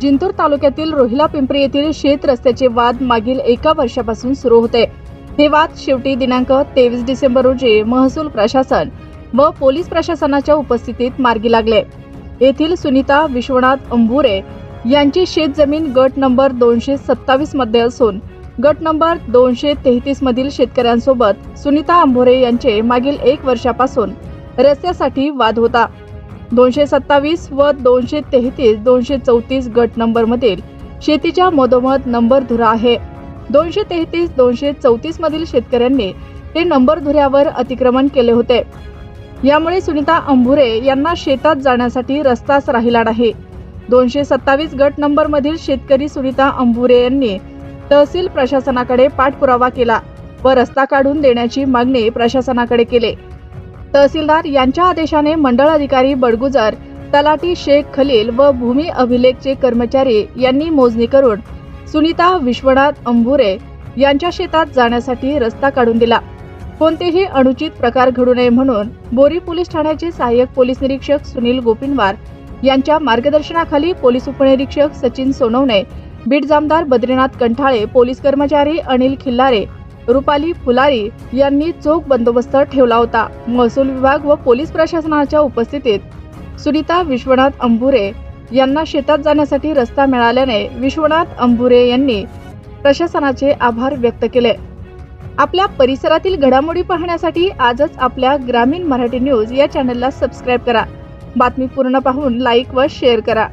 जिंतूर तालुक्यातील रोहिला पिंपरी येथील शेत रस्त्याचे वाद मागील एका वर्षापासून सुरू होते. हे वाद शेवटी दिनांक तेवीस डिसेंबर रोजी महसूल प्रशासन व पोलीस प्रशासनाच्या उपस्थितीत मार्गी लागले. येथील सुनीता विश्वनाथ अंबुरे यांची शेतजमीन गट नंबर दोनशे सत्तावीसमध्ये असून गट नंबर दोनशे तेहतीस मधील शेतकऱ्यांसोबत सुनीता अंभोरे यांचे मागील एक वर्षापासून रस्त्यासाठी वाद होता. दोनशे सत्तावीस व दोनशे तेहतीस दोनशे चौतीस गट नंबरमधील शेतीच्या मधोमध नंबर धुरा आहे. दोनशे तेहतीस दोनशे चौतीस मधील शेतकऱ्यांनी ते नंबर धुऱ्यावर अतिक्रमण केले होते. यामुळे सुनीता अंभुरे यांना शेतात जाण्यासाठी रस्ताच राहिला नाही. दोनशे सत्तावीस गट नंबर मधील शेतकरी सुनीता अंभुरे यांनी तहसील प्रशासनाकडे पाठपुरावा केला व रस्ता काढून देण्याची मागणी प्रशासनाकडे केले. तहसीलदार यांच्या आदेशाने मंडळ अधिकारी बडगुजर तलाठी शेख खलील व भूमी अभिलेखचे कर्मचारी यांनी मोजणी करून सुनीता विश्वनाथ अंभुरे यांच्या शेतात जाण्यासाठी रस्ता काढून दिला. कोणतेही अनुचित प्रकार घडू नये म्हणून बोरी पोलीस ठाण्याचे सहाय्यक पोलीस निरीक्षक सुनील गोपिनवार यांच्या मार्गदर्शनाखाली पोलीस उपनिरीक्षक सचिन सोनवणे बीड जामदार बद्रीनाथ कंठाळे पोलीस कर्मचारी अनिल खिल्लारे रुपाली फुलारी यांनी चोख बंदोबस्त ठेवला होता. महसूल विभाग व पोलीस प्रशासनाच्या उपस्थितीत सुनीता विश्वनाथ अंभुरे यांना शेतात जाण्यासाठी रस्ता मिळाल्याने विश्वनाथ अंभुरे यांनी प्रशासनाचे आभार व्यक्त केले. आपल्या परिसरातील घडामोडी पाहण्यासाठी आजच आपल्या ग्रामीण मराठी न्यूज या चॅनलला सबस्क्राईब करा. बातमी पूर्ण पाहून लाईक व शेअर करा.